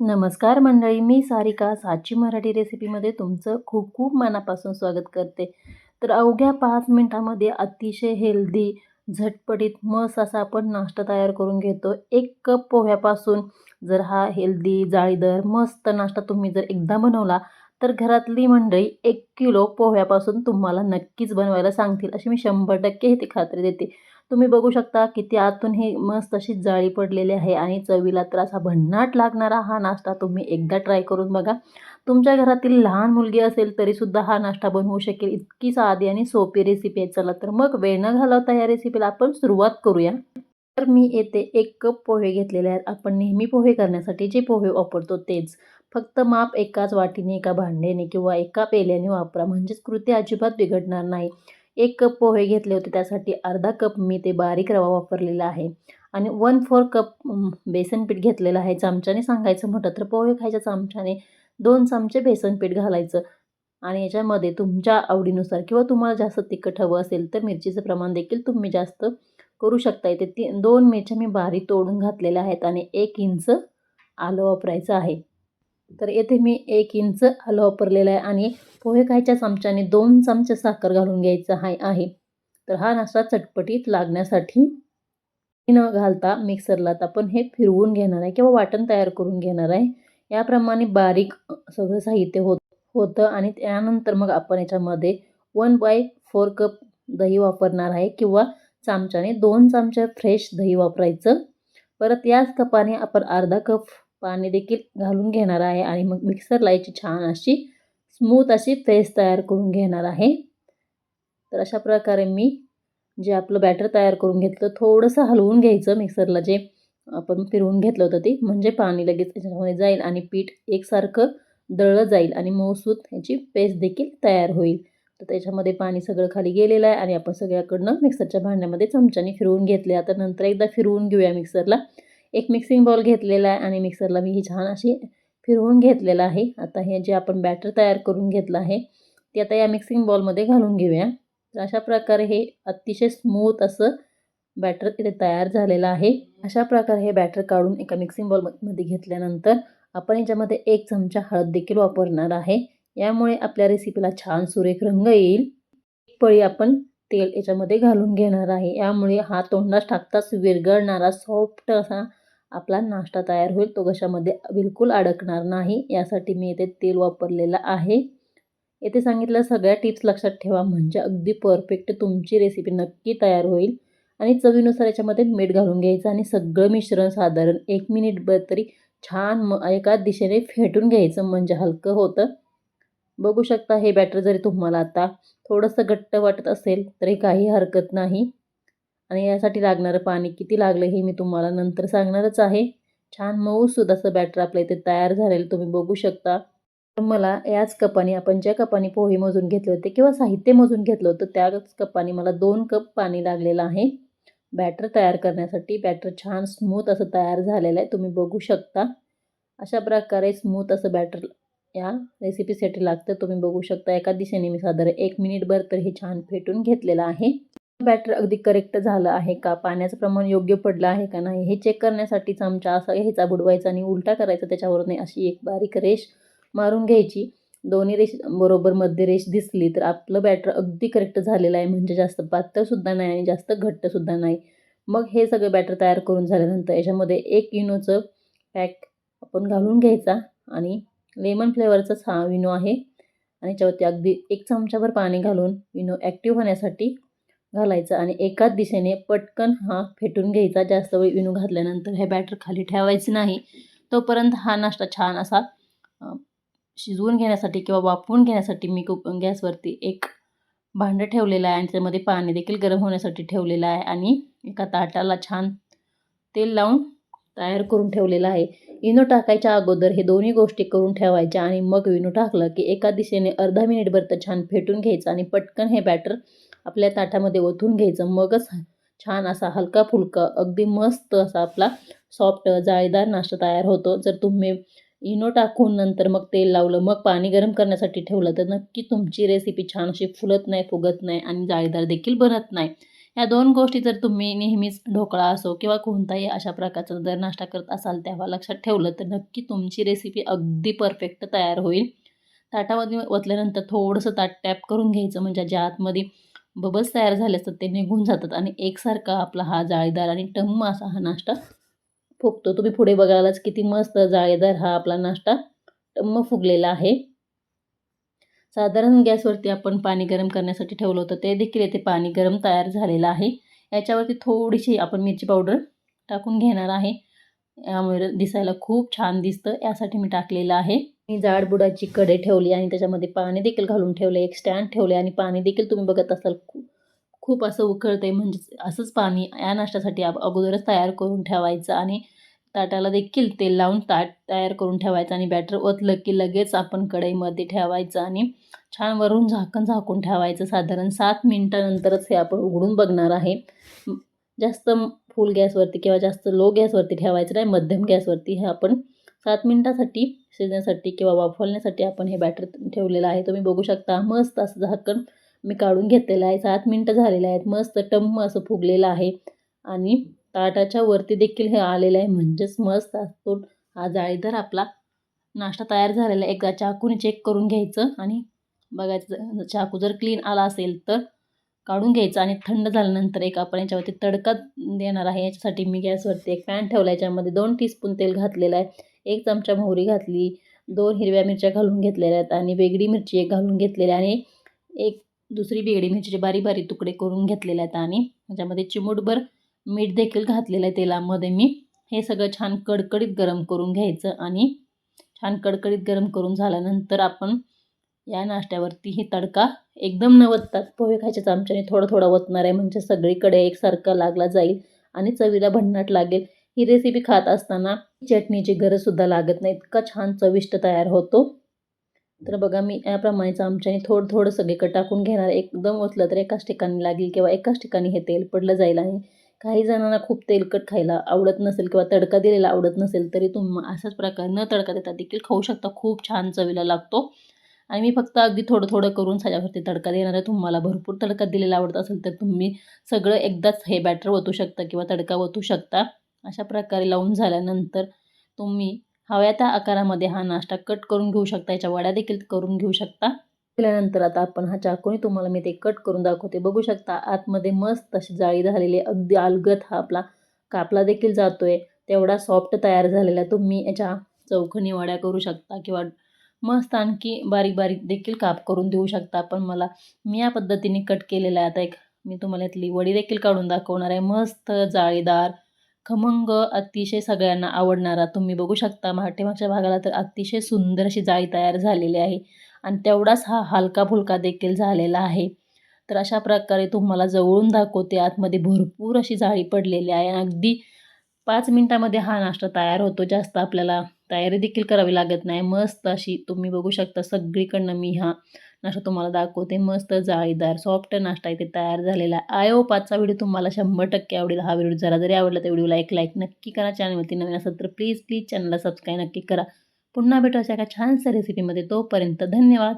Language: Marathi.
नमस्कार मंडळी मी सारिका. साची मराठी रेसिपीमध्ये तुमचं खूप खूप मनापासून स्वागत करते. तर अवघ्या पाच मिनटामध्ये अतिशय हेल्दी झटपटीत मस्त असा आपण नाश्ता तयार करून घेतो. एक कप पोह्यापासून जर हा हेल्दी जाळीदार मस्त नाश्ता तुम्ही जर एकदा बनवला तर घरातली मंडळी एक किलो पोह्यापासून तुम्हाला नक्कीच बनवायला सांगतील. अशी मी शंभर टक्के ही ती खात्री देते. तुम्ही बघू शकता किती आतून हे मस्त अशी जाळी पडलेली आहे आणि चवीला तर असा भन्नाट लागणारा हा नाश्ता तुम्ही एकदा ट्राय करून बघा. तुमच्या घरातील लहान मुलगी असेल तरीसुद्धा हा नाश्ता बनवू शकेल इतकी साधी आणि सोपी रेसिपी आहे. चला तर मग वेळ न घालवता या रेसिपीला आपण सुरुवात करूया. तर मी येथे एक कप पोहे घेतलेले आहेत. आपण नेहमी पोहे करण्यासाठी जे पोहे वापरतो तेच. फक्त माप एकाच वाटीने एका भांड्याने किंवा एका पेल्याने वापरा. म्हणजेच कृती अजिबात बिघडणार नाही. एक कप पोहे घेतले होते. त्यासाठी अर्धा कप मी ते बारीक रवा वापरलेला आहे. आणि वन फोर कप बेसन पीठ घेतलेलं आहे. चमच्याने सांगायचं म्हटलं तर पोहे खायच्या चमच्याने दोन चमचे बेसन पीठ घालायचं. आणि याच्यामध्ये तुमच्या आवडीनुसार किंवा तुम्हाला जास्त तिखट हवं असेल तर मिरचीचं प्रमाण देखील तुम्ही जास्त करू शकता. इथे ती दोन मिरच्या मी बारीक तोडून घातलेल्या आहेत आणि एक इंच आलं वापरायचं आहे. तर येथे मी एक इंच आलं वापरलेलं आहे आणि पोहे खायच्या चमच्याने दोन चमचे साखर घालून घ्यायचं हाय आहे. तर हा नाश्ता चटपटीत लागण्यासाठी न घालता मिक्सरला आपण हे फिरवून घेणार आहे किंवा वाटण तयार करून घेणार आहे. याप्रमाणे बारीक सगळं साहित्य होत होतं आणि त्यानंतर मग आपण याच्यामध्ये वन बाय फोर कप दही वापरणार आहे किंवा चमच्याने दोन चमचे फ्रेश दही वापरायचं. परत याच कपाने आपण अर्धा कप पाणी देखील घालून घेणार आहे आणि मग मिक्सरला याची छान अशी स्मूथ अशी पेस्ट तयार करून घेणार आहे. तर अशा प्रकारे मी जे आपलं बॅटर तयार करून घेतलं थोडंसं हलवून घ्यायचं मिक्सरला जे आपण फिरवून घेतलं होतं ते म्हणजे पाणी लगेच त्याच्यामध्ये जाईल आणि पीठ एकसारखं दळलं जाईल आणि मऊसूत ह्याची पेस्ट देखील तयार होईल. तर त्याच्यामध्ये पाणी सगळं खाली गेलेलं आहे आणि आपण सगळ्याकडनं मिक्सरच्या भांड्यामध्ये चमच्याने फिरवून घेतले. आता नंतर एकदा फिरवून घेऊया मिक्सरला एक मिक्सिंग बॉल घेतलेला आहे आणि मिक्सरला मी ही छान अशी फिरवून घेतलेलं आहे. आता हे जे आपण बॅटर तयार करून घेतलं आहे ते आता या मिक्सिंग बॉलमध्ये घालून घेऊया. तर अशा प्रकारे हे अतिशय स्मूथ असं बॅटर इथे तयार झालेलं आहे. अशा प्रकारे हे बॅटर काढून एका मिक्सिंग बॉलमध्ये घेतल्यानंतर आपण याच्यामध्ये एक चमचा हळद देखील वापरणार आहे. यामुळे आपल्या रेसिपीला छान सुरेख रंग येईल. एक पळी आपण तेल याच्यामध्ये घालून घेणार आहे. यामुळे हा तोंडास टाकताच विरघळणारा सॉफ्ट असा आपला नाश्ता तयार होईल. तो कशामध्ये बिलकुल अडकणार नाही. यासाठी मी इथे तेल वापरलेलं आहे. येथे सांगितलं सगळ्या टिप्स लक्षात ठेवा. म्हणजे अगदी परफेक्ट तुमची रेसिपी नक्की तयार होईल. आणि चवीनुसार याच्यामध्ये मीठ घालून घ्यायचं आणि सगळं मिश्रण साधारण एक मिनिट तरी छान म एका दिशेने फेटून घ्यायचं. म्हणजे हलकं होतं. बघू शकता हे बॅटर जरी तुम्हाला आता थोडंसं घट्ट वाटत असेल तरी काही हरकत नाही. आणि यासाठी लागणारं पाणी किती लागलं हे मी तुम्हाला नंतर सांगणारच आहे. छान मऊसूद असं बॅटर आपल्या इथे तयार झालेलं तुम्ही बघू शकता. तर मला याच कपाने आपण ज्या कपाने पोहे मोजून घेतले होते किंवा साहित्य मोजून घेतलं होतं त्याच कपाने मला दोन कप पाणी लागलेलं आहे. बॅटर तयार करण्यासाठी बॅटर छान स्मूथ असं तयार झालेलं आहे तुम्ही बघू शकता. अशा प्रकारे स्मूथ असं बॅटर या रेसिपीसाठी लागतं तुम्ही बघू शकता. एका दिशेने मी साधारण एक मिनिटभर तर हे छान फेटून घेतलेलं आहे. बॅटर अगदी करेक्ट झालं आहे का? पाण्याचं प्रमाण योग्य पडलं आहे का नाही? हे चेक करण्यासाठी चमचा असा घ्यायचा बुडवायचा आणि उलटा करायचा त्याच्यावर नाही अशी एक बारीक रेष मारून घ्यायची. दोन्ही रेष बरोबर मध्ये रेष दिसली तर आपलं बॅटर अगदी करेक्ट झालेलं आहे. म्हणजे जास्त पातळसुद्धा नाही आणि जास्त घट्टसुद्धा नाही. मग हे सगळं बॅटर तयार करून झाल्यानंतर याच्यामध्ये एक इनोचं पॅक आपण घालून घ्यायचा आणि लेमन फ्लेवरचाच हा विनो आहे. आणि याच्यावरती अगदी एक चमच्याभर पाणी घालून विनो ॲक्टिव्ह होण्यासाठी घालायचा आणि एकाच दिशेने पटकन हा फेटून घ्यायचा. जास्त वेळ विनू घातल्यानंतर हे बॅटर खाली ठेवायचं नाही. तोपर्यंत हा नाश्ता छान असा शिजवून घेण्यासाठी किंवा वाफवून घेण्यासाठी मी कुक गॅसवरती एक भांडं ठेवलेलं आहे आणि त्यामध्ये पाणी देखील गरम होण्यासाठी ठेवलेलं आहे आणि एका ताटाला छान तेल लावून तयार करून ठेवलेलं आहे. इनो टाकायच्या अगोदर हे दोन्ही गोष्टी करून ठेवायच्या आणि मग विनो टाकलं की एका दिशेने अर्धा मिनिटभर तर छान फेटून घ्यायचं आणि पटकन हे बॅटर आपल्या ताटामध्ये ओतून घ्यायचं. मगच छान असा हलका फुलका अगदी मस्त असा आपला सॉफ्ट जाळीदार नाश्ता तयार होतो. जर तुम्ही इनो टाकून नंतर मग तेल लावलं मग पाणी गरम करण्यासाठी ठेवलं तर नक्की तुमची रेसिपी छान अशी फुलत नाही फुगत नाही आणि जाळीदार देखील बनत नाही. या दोन गोष्टी जर तुम्ही नेहमीच ढोकळा असो किंवा कोणताही अशा प्रकारचा जर नाश्ता करत असाल तेव्हा लक्षात ठेवलं तर नक्की तुमची रेसिपी अगदी परफेक्ट तयार होईल. ताटामध्ये ओतल्यानंतर थोडंसं ताट टॅप करून घ्यायचं म्हणजे ज्या आतमध्ये बबल्स तयार झाले असतात ते निघून जातात आणि एकसारखा आपला हा जाळीदार आणि टम्म असा हा नाश्ता फुगतो. तुम्ही पुढे बघायलाच किती मस्त जाळीदार हा आपला नाश्ता टम्म फुगलेला आहे. साधारण गॅसवरती आपण पाणी गरम करण्यासाठी ठेवलं होतं ते देखील येथे पाणी गरम तयार झालेलं आहे. याच्यावरती थोडीशी आपण मिरची पावडर टाकून घेणार आहे. यामुळे दिसायला खूप छान दिसतं यासाठी मी टाकलेलं आहे. मी जाडबुडाची कडे ठेवली आणि त्याच्यामध्ये पाणी देखील घालून ठेवले एक स्टँड ठेवले आणि पाणी देखील तुम्ही बघत असाल खूप खूप असं उकळतं आहे म्हणजे असंच पाणी या नाश्त्यासाठी अगोदरच तयार करून ठेवायचं आणि ताटाला देखील तेल लावून ताट तयार करून ठेवायचं आणि बॅटर ओतलं की लगेच आपण कढईमध्ये ठेवायचं आणि छान वरून झाकण झाकून ठेवायचं. साधारण सात मिनटानंतरच हे आपण उघडून बघणार आहे. जास्त फुल गॅसवरती किंवा जास्त लो गॅसवरती ठेवायचं नाही मध्यम गॅसवरती हे आपण सात मिनटासाठी शिजण्यासाठी किंवा वाफवण्यासाठी आपण हे बॅटर ठेवलेलं आहे. तुम्ही बघू शकता मस्त असं झाकण मी काढून घेतलेलं आहे. सात मिनटं झालेलं आहेत. मस्त टम्म असं फुगलेलं आहे. आणि ताटाच्या वरती देखील हे आलेलं आहे. म्हणजेच मस्त असतो. हा जाळीदार आपला नाश्ता तयार झालेला आहे. एकदा चाकूने चेक करून घ्यायचं आणि बघायचं. चाकू जर क्लीन आला असेल तर काढून घ्यायचं आणि थंड झाल्यानंतर एक आपण याच्यावरती तडका देणार आहे. याच्यासाठी मी गॅसवरती एक पॅन ठेवला याच्यामध्ये दोन टीस्पून तेल घातलेलं आहे. एक चमचा मोहरी घातली दोन हिरव्या मिरच्या घालून घेतलेल्या आहेत आणि वेगळी मिरची एक घालून घेतलेली आणि एक दुसरी वेगळी मिरचीचे बारीक बारीक तुकडे करून घेतलेले आहेत आणि त्याच्यामध्ये चिमूटभर मीठ देखील घातलेलं आहे तेलामध्ये मी. हे सगळं छान कडकडीत गरम करून घ्यायचं आणि छान कडकडीत गरम करून झाल्यानंतर आपण या नाश्त्यावरती ही तडका एकदम न वततात. पोहे खायच्या चमच्याने थोडं थोडं वतणार आहे. म्हणजे सगळीकडे एकसारखा लागला जाईल आणि चवीला भन्नाट लागेल. ही रेसिपी खात असताना चटणीची गरजसुद्धा लागत नाही. इतका छान चविष्ट तयार होतो. तर बघा मी याप्रमाणे चमच्याने थोडं थोडं सगळीकडे टाकून घेणार. एकदम ओतलं तर एकाच ठिकाणी लागेल किंवा एकाच ठिकाणी हे तेल पडलं जाईल आणि काही जणांना खूप तेलकट खायला आवडत नसेल किंवा तडका दिलेला आवडत नसेल तरी तुम्ही अशाच प्रकारे न तडका देता देखील खाऊ शकता. खूप छान चवीला लागतो. आणि मी फक्त अगदी थोडं थोडं करून साच्यावरती तडका देणार आहे. तुम्हाला भरपूर तडका दिलेला आवडत असेल तर तुम्ही सगळं एकदाच हे बॅटर ओतू शकता किंवा तडका ओतू शकता. अशा प्रकारे लावून झाल्यानंतर तुम्ही हव्या त्या आकारामध्ये हा नाश्ता कट करून घेऊ शकता. याच्या वड्या देखील करून घेऊ शकता. केल्यानंतर आता आपण हा चाकूने तुम्हाला मी ते कट करून दाखवते. बघू शकता आतमध्ये मस्त अशी जाळी झालेली अगदी अलगत हा आपला कापला देखील जातोय. तेवढा सॉफ्ट तयार झालेला तुम्ही याच्या चौखनी वड्या करू शकता किंवा मस्त आणखी बारीक बारीक देखील काप करून देऊ शकता पण मला मी या पद्धतीने कट केलेला आहे. आता एक मी तुम्हाला यातली वडी देखील काढून दाखवणार आहे. मस्त जाळीदार खमंग अतिशय सगळ्यांना आवडणारा. तुम्ही बघू शकता पाठीमागच्या भागाला तर अतिशय सुंदर अशी जाळी तयार झालेली आहे. आणि तेवढाच हा हलका फुलका देखील झालेला आहे. तर अशा प्रकारे तुम्हाला जवळून दाखवते. आतमध्ये भरपूर अशी जाळी पडलेली आहे. अगदी पाच मिनटामध्ये हा नाश्ता तयार होतो. जास्त आपल्याला तयारी देखील करावी लागत नाही. मस्त अशी तुम्ही बघू शकता सगळीकडनं मी हा नाश्ता तुम्हाला दाखवते. मस्त जाळीदार सॉफ्ट नाश्ता इथे तयार झालेला आहे. आयो पाचचा व्हिडिओ तुम्हाला शंभर टक्के आवडेल. हा व्हिडिओ जरा जरी आवडला तर व्हिडिओला एक लाईक नक्की करा. चॅनलवरती नवीन असेल तर प्लीज प्लीज चॅनलला सबस्क्राईब नक्की करा. पुन्हा भेटू अशा एका छानशा रेसिपीमध्ये तोपर्यंत धन्यवाद.